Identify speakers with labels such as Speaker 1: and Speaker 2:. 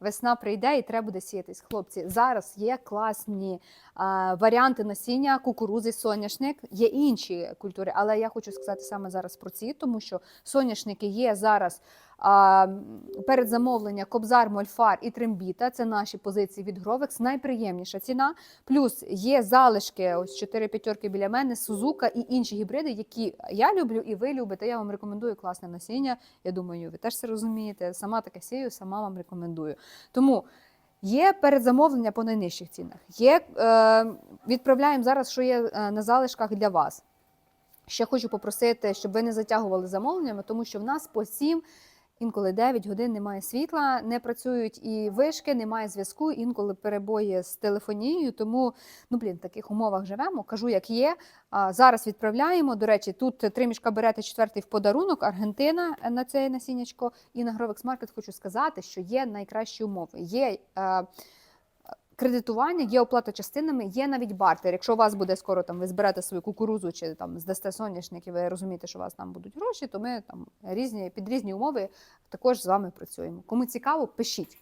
Speaker 1: Весна прийде і треба буде сіятись. Хлопці, зараз є класні а, варіанти насіння кукурузи, соняшник, є інші культури, але я хочу сказати саме зараз про ці, тому що соняшники є зараз а, перед замовлення Кобзар, Мольфар і Трембіта. Це наші позиції від Гровекс. Найприємніша ціна. Плюс є залишки, ось 4 п'ятерки біля мене, Сузука і інші гібриди, які я люблю і ви любите. Я вам рекомендую класне насіння. Я думаю, ви теж це розумієте. Сама таке сію, сама вам рекомендую. Тому є передзамовлення по найнижчих цінах. Є, е, відправляємо зараз, що є е, на залишках для вас. Ще хочу попросити, щоб ви не затягували замовленнями, тому що в нас по 7, інколи 9 годин немає світла, не працюють і вишки, немає зв'язку, інколи перебої з телефонією. Тому, ну блін, в таких умовах живемо. Кажу, як є. А, зараз відправляємо. До речі, тут три мішка берете четвертий в подарунок. Аргентина е, на це насіннячко. І на Гровекс Маркет хочу сказати, що є найкращі умови. Є е, кредитування, є оплата частинами, є навіть бартер. Якщо у вас буде скоро там ви зберете свою кукурузу чи там здасте соняшник, і ви розумієте, що у вас там будуть гроші, то ми там різні під різні умови також з вами працюємо. Кому цікаво, пишіть.